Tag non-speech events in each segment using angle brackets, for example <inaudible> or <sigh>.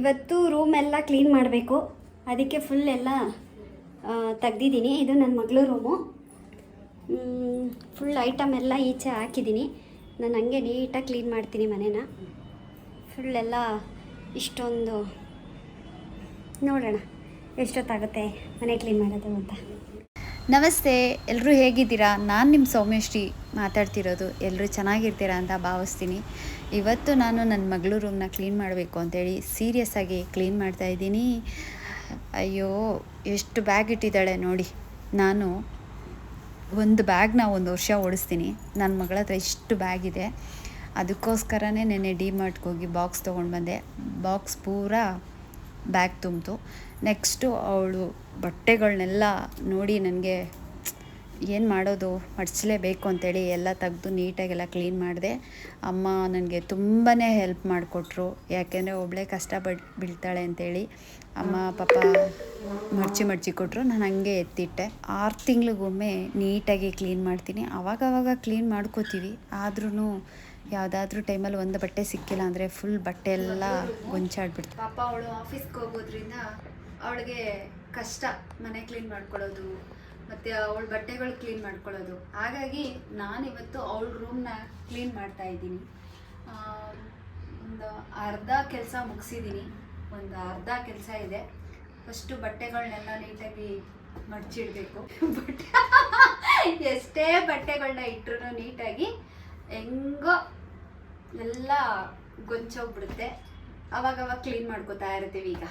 ಇವತ್ತು ರೂಮ್ ಎಲ್ಲ ಕ್ಲೀನ್ ಮಾಡಬೇಕು. ಅದಕ್ಕೆ ಫುಲ್ ಎಲ್ಲ ತೆಗ್ದಿದ್ದೀನಿ. ಇದು ನನ್ನ ಮಗಳು ರೂಮು ಫುಲ್ ಐಟಮ್ ಎಲ್ಲ ಈಚೆ ಹಾಕಿದ್ದೀನಿ. ನಾನು ಹಂಗೆ ನೀಟಾಗಿ ಕ್ಲೀನ್ ಮಾಡ್ತೀನಿ ಮನೇನ. ಫುಲ್ ಎಲ್ಲ ಇಷ್ಟೊಂದು, ನೋಡೋಣ ಎಷ್ಟೊತ್ತಾಗುತ್ತೆ ಮನೆ ಕ್ಲೀನ್ ಮಾಡೋದು ಅಂತ. ನಮಸ್ತೆ ಎಲ್ಲರೂ ಹೇಗಿದ್ದೀರಾ? ನಾನು ನಿಮ್ಮ ಸೌಮ್ಯಶ್ರೀ ಮಾತಾಡ್ತಿರೋದು. ಎಲ್ಲರೂ ಚೆನ್ನಾಗಿರ್ತೀರಾ ಅಂತ ಭಾವಿಸ್ತೀನಿ. ಇವತ್ತು ನಾನು ನನ್ನ ಮಗಳು ರೂಮ್ನ ಕ್ಲೀನ್ ಮಾಡಬೇಕು ಅಂತೇಳಿ ಸೀರಿಯಸ್ ಆಗಿ ಕ್ಲೀನ್ ಮಾಡ್ತಾ ಇದ್ದೀನಿ. ಅಯ್ಯೋ, ಎಷ್ಟು ಬ್ಯಾಗ್ ಇಟ್ಟಿದ್ದಾಳೆ ನೋಡಿ. ನಾನು ಒಂದು ಬ್ಯಾಗ್ನ ಒಂದು ವರ್ಷ ಓಡಿಸ್ತೀನಿ. ನನ್ನ ಮಗಳ ಹತ್ರ ಇಷ್ಟು ಬ್ಯಾಗ್ ಇದೆ. ಅದಕ್ಕೋಸ್ಕರನೇ ನೆನ್ನೆ ಡಿ ಹೋಗಿ ಬಾಕ್ಸ್ ತೊಗೊಂಡು ಬಂದೆ. ಬಾಕ್ಸ್ ಪೂರಾ ಬ್ಯಾಗ್ ತುಂಬಿತು ನೆಕ್ಸ್ಟು ಅವಳು ಬಟ್ಟೆಗಳನ್ನೆಲ್ಲ ನೋಡಿ ನನಗೆ, ಏನು ಮಾಡೋದು? ಮಡಿಸಲೇಬೇಕು ಅಂತೇಳಿ ಎಲ್ಲ ತೆಗೆದು ನೀಟಾಗೆಲ್ಲ ಕ್ಲೀನ್ ಮಾಡಿದೆ. ಅಮ್ಮ ನನಗೆ ತುಂಬಾ ಹೆಲ್ಪ್ ಮಾಡಿಕೊಟ್ರು. ಯಾಕೆಂದರೆ ಒಬ್ಬಳೇ ಕಷ್ಟ ಬೀಳ್ತಾಳೆ ಅಂತೇಳಿ. ಅಮ್ಮ, ಪಾಪ ಮಡ್ಚಿ ಮಡ್ಚಿ ಕೊಟ್ಟರು ನಾನು ಹಂಗೆ ಎತ್ತಿಟ್ಟೆ. ಆರು ತಿಂಗಳಿಗೊಮ್ಮೆ ನೀಟಾಗಿ ಕ್ಲೀನ್ ಮಾಡ್ತೀನಿ. ಆವಾಗವಾಗ ಕ್ಲೀನ್ ಮಾಡ್ಕೋತೀವಿ. ಆದ್ರೂ ಯಾವುದಾದ್ರೂ ಟೈಮಲ್ಲಿ ಒಂದು ಬಟ್ಟೆ ಸಿಕ್ಕಿಲ್ಲ ಅಂದರೆ ಫುಲ್ ಬಟ್ಟೆ ಎಲ್ಲ ಗೊಂಚಾಡ್ಬಿಡ್ತು. ಪಾಪ ಅವಳು ಆಫೀಸ್ಗೆ ಹೋಗೋದ್ರಿಂದ ಅವಳಿಗೆ ಕಷ್ಟ, ಮನೆ ಕ್ಲೀನ್ ಮಾಡ್ಕೊಳ್ಳೋದು, ಮತ್ತು ಅವಳ ಬಟ್ಟೆಗಳು ಕ್ಲೀನ್ ಮಾಡ್ಕೊಳ್ಳೋದು. ಹಾಗಾಗಿ ನಾನಿವತ್ತು ಅವಳ ರೂಮ್ನ ಕ್ಲೀನ್ ಮಾಡ್ತಾ ಇದ್ದೀನಿ. ಒಂದು ಅರ್ಧ ಕೆಲಸ ಮುಗಿಸಿದ್ದೀನಿ. ಒಂದು ಅರ್ಧ ಕೆಲಸ ಇದೆ. ಫಸ್ಟು ಬಟ್ಟೆಗಳನ್ನೆಲ್ಲ ನೀಟಾಗಿ ಮಡಚಿಡಬೇಕು. ಬಟ್ಟೆ <laughs> ಎಷ್ಟೇ ಬಟ್ಟೆಗಳನ್ನ ಇಟ್ಟರು ನೀಟಾಗಿ ಹೆಂಗೋ ಎಲ್ಲ ಗೊಂಚೋಗ್ಬಿಡುತ್ತೆ. ಅವಾಗವಾಗ ಕ್ಲೀನ್ ಮಾಡ್ಕೋತಾ ಇರ್ತೀವಿ ಈಗ.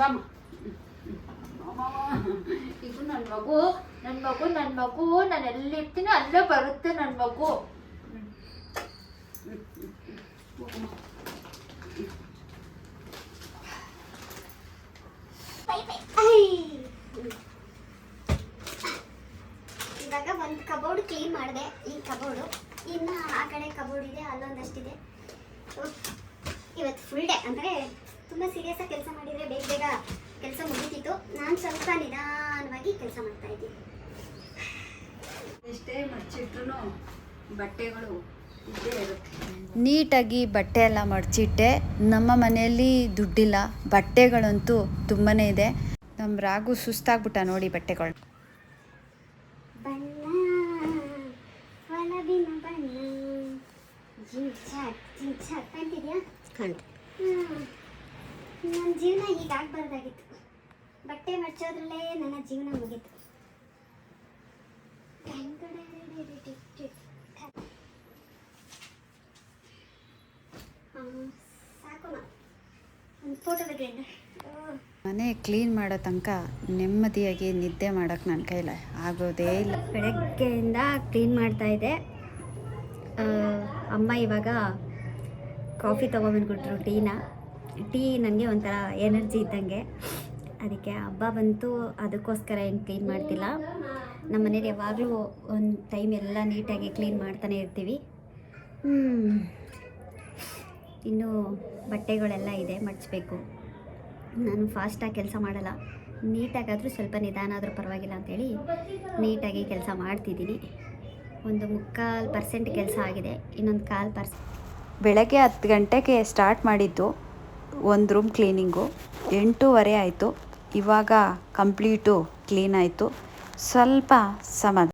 ಬಾಮ ಇದು ನನ್ನ ಮಗು ನನ್ನ ಮಗು ನನ್ನ ಮಗು ನಾನು ಎಲ್ಲಿರ್ತೀನಿ ಅಲ್ಲೇ ಬರುತ್ತೆ ನನ್ನ ಮಗು. ಇವಾಗ ಒಂದು ಕಬೋರ್ಡ್ ಕ್ಲೀನ್ ಮಾಡಿದೆ. ಕಬೋರ್ಡು. ಇನ್ನು ಆ ಕಡೆ ಕಬೋರ್ಡ್ ಇದೆ ಅಲ್ಲೊಂದಷ್ಟಿದೆ. ಇವತ್ತು ಫುಲ್ ಡೇ ಅಂದರೆ ತುಂಬ ಸೀರಿಯಸ್ ಆಗಿ ಕೆಲಸ ಮಾಡಿದರೆ ಬೇಗ ಬೇಗ ಕೆಲಸ ಮುಗಿತಿತ್ತು. ನಾನು ಸ್ವಲ್ಪ ನಿಧಾನವಾಗಿ ಕೆಲಸ ಮಾಡ್ತಾ ಇದ್ದೀನಿ. ಎಷ್ಟೇ ಮಡ್ಚಿಟ್ರು ಬಟ್ಟೆಗಳು ನೀಟಾಗಿ ಬಟ್ಟೆ ಎಲ್ಲ ಮಡಚಿಟ್ಟೆ. ನಮ್ಮ ಮನೆಯಲ್ಲಿ ದುಡ್ಡಿಲ್ಲ. ಬಟ್ಟೆಗಳಂತೂ ತುಂಬಾ ಇದೆ. ನಮ್ಮ ರಾಗು ಸುಸ್ತಾಗ್ಬಿಟ್ಟ ನೋಡಿ ಬಟ್ಟೆಗಳು ನನ್ನ ಜೀವನ ಹೀಗಾಗಬಾರ್ದಾಗಿತ್ತು ಬಟ್ಟೆ ಮಡ್ಚೋದ್ರಲ್ಲೇ ನನ್ನ ಜೀವನ ಮುಗೀತು. ಮನೆ ಕ್ಲೀನ್ ಮಾಡೋ ತನಕ ನೆಮ್ಮದಿಯಾಗಿ ನಿದ್ದೆ ಮಾಡೋಕ್ಕೆ ನನ್ನ ಕೈಲ ಆಗೋದೇ ಇಲ್ಲ. ಬೆಳಗ್ಗೆಯಿಂದ ಕ್ಲೀನ್ ಮಾಡ್ತಾ ಇದ್ದೆ ಅಮ್ಮ ಇವಾಗ ಕಾಫಿ ತೊಗೊಬಂದ್ಬಿಟ್ರು ಟೀನ. ಟೀ ನನಗೆ ಒಂಥರ ಎನರ್ಜಿ ಇದ್ದಂಗೆ. ಅದಕ್ಕೆ ಹಬ್ಬ ಬಂತು, ಅದಕ್ಕೋಸ್ಕರ ಏನು ಕ್ಲೀನ್ ಮಾಡ್ತಿಲ್ಲ. ನಮ್ಮ ಮನೇಲಿ ಯಾವಾಗಲೂ ಒಂದು ಟೈಮ್ ಎಲ್ಲ ನೀಟಾಗಿ ಕ್ಲೀನ್ ಮಾಡ್ತಾನೆ ಇರ್ತೀವಿ. ಇನ್ನೂ ಬಟ್ಟೆಗಳೆಲ್ಲ ಇದೆ, ಮಡಚಬೇಕು. ನಾನು ಫಾಸ್ಟಾಗಿ ಕೆಲಸ ಮಾಡಲ್ಲ. ನೀಟಾಗಾದರೂ ಸ್ವಲ್ಪ ನಿಧಾನ ಆದರೂ ಪರವಾಗಿಲ್ಲ ಅಂತೇಳಿ ನೀಟಾಗಿ ಕೆಲಸ ಮಾಡ್ತಿದ್ದೀನಿ. ಒಂದು ಮುಕ್ಕಾಲು ಪರ್ಸೆಂಟ್ ಕೆಲಸ ಆಗಿದೆ, ಇನ್ನೊಂದು ಕಾಲು ಪರ್ಸೆಂಟ್ ಬೆಳಗ್ಗೆ ಹತ್ತು ಗಂಟೆಗೆ ಸ್ಟಾರ್ಟ್ ಮಾಡಿದ್ದು ಒಂದು ರೂಮ್ ಕ್ಲೀನಿಂಗು ಎಂಟೂವರೆ ಆಯಿತು, ಇವಾಗ ಕಂಪ್ಲೀಟು ಕ್ಲೀನ್ ಆಯಿತು. ಸ್ವಲ್ಪ ಸಮಾಧಾನ